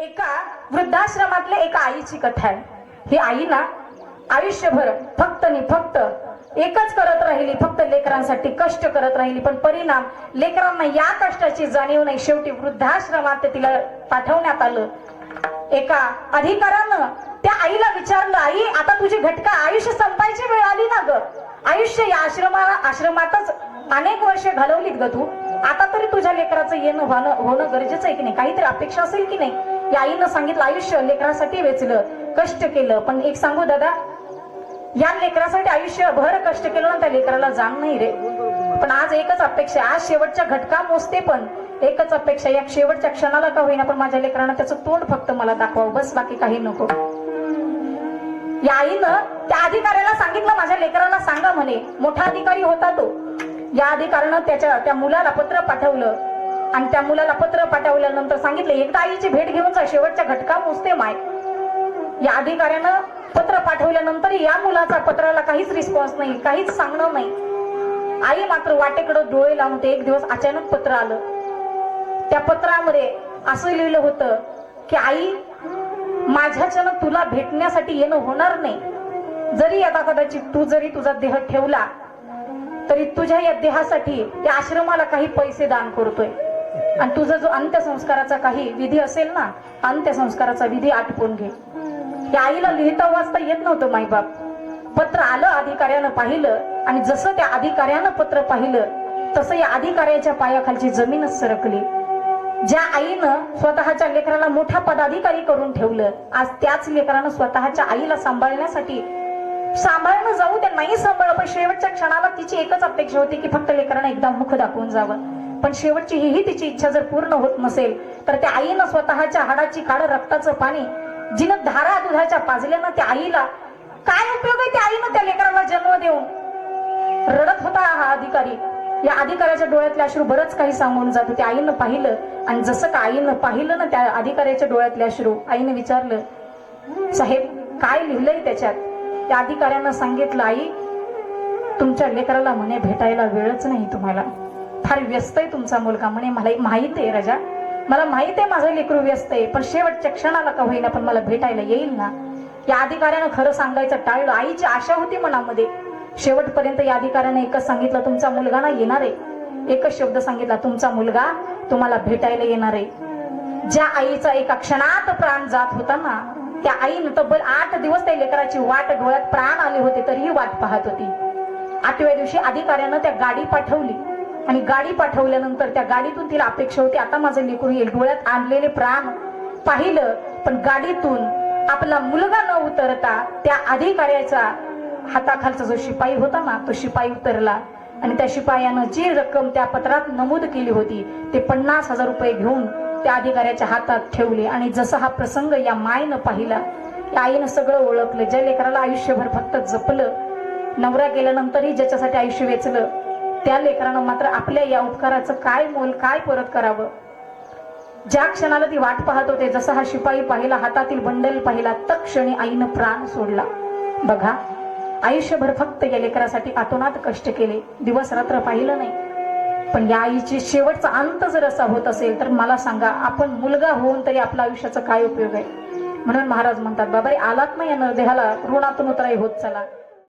एका वृद्धाश्रमातल्या एका आईची कथा आहे. ही आई ना आयुष्यभर फक्त नि फक्त एकच करत राहिली फक्त लेकरांसाठी कष्ट करत राहिली पण परिणाम लेकरांना या कष्टाची जाणीव नाही. शेवटी वृद्धाश्रमात तिला पाठवण्यात आलं. एका अधिकारानं त्या आईला विचारलं आई आता तुझी घटका आयुष्य संपायची वेळ आली ना ग? आयुष्य या आश्रमा आश्रमातच अनेक वर्ष घालवलीत ग तू? आता तरी तुझ्या लेकराचं येणं होणं गरजेचं आहे की नाही? काहीतरी अपेक्षा असेल की नाही? या आईनं सांगितलं आयुष्य लेकरासाठी वेचलं कष्ट केलं. पण एक सांगू दादा या लेकरासाठी आयुष्यभर कष्ट केलं ना त्या लेकराला जाण नाही रे. पण आज एकच अपेक्षा आज शेवटच्या घटका मोजते पण एकच अपेक्षा या शेवटच्या क्षणाला का होईना पण माझ्या लेकरांना त्याचं तोंड फक्त मला दाखवावं. बस बाकी काही नको. या आईनं त्या अधिकाऱ्याला सांगितलं माझ्या लेकराला सांगा म्हणे. मोठा अधिकारी होता तो. या अधिकाऱ्यानं त्याच्या त्या मुलाला पत्र पाठवलं. आणि त्या मुलाला पत्र पाठवल्यानंतर सांगितलं एकदा आईची भेट घेऊन जा शेवटच्या घटका मोजते माय. या अधिकाऱ्यानं पत्र पाठवल्यानंतर या मुलाचा पत्राला काहीच रिस्पॉन्स नाही काहीच सांगणं नाही. आई मात्र वाटेकडे डोळे लावून ते एक दिवस अचानक पत्र आलं. त्या पत्रामध्ये असं लिहिलं होतं की आई माझ्याच्यानं तुला भेटण्यासाठी येणं होणार नाही. जरी आता कदाचित तू जरी तुझा देह ठेवला तरी तुझ्या या देहासाठी त्या आश्रमाला काही पैसे दान करतोय. आणि तुझा जो अंत्यसंस्काराचा काही विधी असेल ना अंत्यसंस्काराचा विधी आटपून घे. त्या आईला लिहिता वाचता येत नव्हतं माईबाप पत्र आलं अधिकाऱ्यानं पाहिलं आणि जसं त्या अधिकाऱ्यानं पत्र पाहिलं तसं या अधिकाऱ्याच्या पायाखालची जमीनच सरकली. ज्या आईनं स्वतःच्या लेकराला मोठा पदाधिकारी करून ठेवलं आज त्याच लेकरानं स्वतःच्या आईला सांभाळण्यासाठी सांभाळणं जाऊ त्या नाही सांभाळ पण शेवटच्या क्षणाला तिची एकच अपेक्षा होती की फक्त लेकरांना एकदा मुख दाखवून जावं. पण शेवटची हीही तिची इच्छा जर पूर्ण होत नसेल तर त्या आईनं स्वतःच्या हाडाची काळ रक्ताचं पाणी जिनं धारा दुधाच्या पाजल्यानं त्या आईला काय उपयोग आहे त्या आईनं त्या लेकराला जन्म देऊन? रडत होता हा अधिकारी. या अधिकाऱ्याच्या डोळ्यातले अश्रू बरंच काही सांगून जात. होते आईनं पाहिलं आणि जसं का आईनं पाहिलं ना त्या अधिकाऱ्याच्या डोळ्यातले अश्रू आईने विचारलं साहेब काय लिहिलंय त्याच्यात? त्या अधिकाऱ्यानं सांगितलं आई तुमच्या लेकराला म्हणे भेटायला वेळच नाही तुम्हाला. फार व्यस्त आहे तुमचा मुलगा. म्हणे मला माहीत आहे राजा. मला माहीत आहे माझं लेकरू व्यस्त आहे पण शेवटच्या क्षणाला का होईना पण मला भेटायला येईल ना? या अधिकाऱ्यानं खरं सांगायचं टाळलं. आईची आशा होती मनामध्ये. शेवटपर्यंत या अधिकाऱ्याने एकच सांगितलं तुमचा मुलगा ना येणार आहे. एकच शब्द सांगितला तुमचा मुलगा तुम्हाला भेटायला येणार आहे. ज्या आईचा एका क्षणात प्राण जात होता ना त्या आईनं तब्बल आठ दिवस त्या लेकराची वाट डोळ्यात प्राण आले होते तरीही वाट पाहत होती. आठव्या दिवशी अधिकाऱ्यानं त्या गाडी पाठवली. आणि गाडी पाठवल्यानंतर त्या गाडीतून तिला अपेक्षा होती आता माझं लेकरू येईल डोळ्यात आणलेले प्राण पाहिलं पण गाडीतून आपला मुलगा न उतरता त्या अधिकाऱ्याचा हाताखालचा जो शिपाई होता ना तो शिपाई उतरला. आणि त्या शिपायानं जी रक्कम त्या पत्रात नमूद केली होती ते पन्नास हजार रुपये घेऊन त्या अधिकाऱ्याच्या हातात ठेवले. आणि जसा हा प्रसंग या मायनं पाहिला या आईनं सगळं ओळखलं. ज्या लेकराला आयुष्यभर फक्त जपलं नवरा गेल्यानंतरही ज्याच्यासाठी आयुष्य वेचलं त्या लेकरानं मात्र आपल्या या उपकाराचं काय मोल काय परत करावं? ज्या क्षणाला ती वाट पाहत होते जसा हा शिपाई पाहिला हातातील बंडल पाहिला तक्षणी आईनं प्राण सोडला. बघा आयुष्यभर फक्त या लेकरासाठी आतोनात कष्ट केले दिवस रात्र पाहिलं नाही. पण या आईची शेवटचा अंत जर असा होत असेल तर मला सांगा आपण मुलगा होऊन तरी आपल्या आयुष्याचा काय उपयोग आहे? म्हणून महाराज म्हणतात बाबा आलात ना या देहाला ऋणातून उतराई होत चला.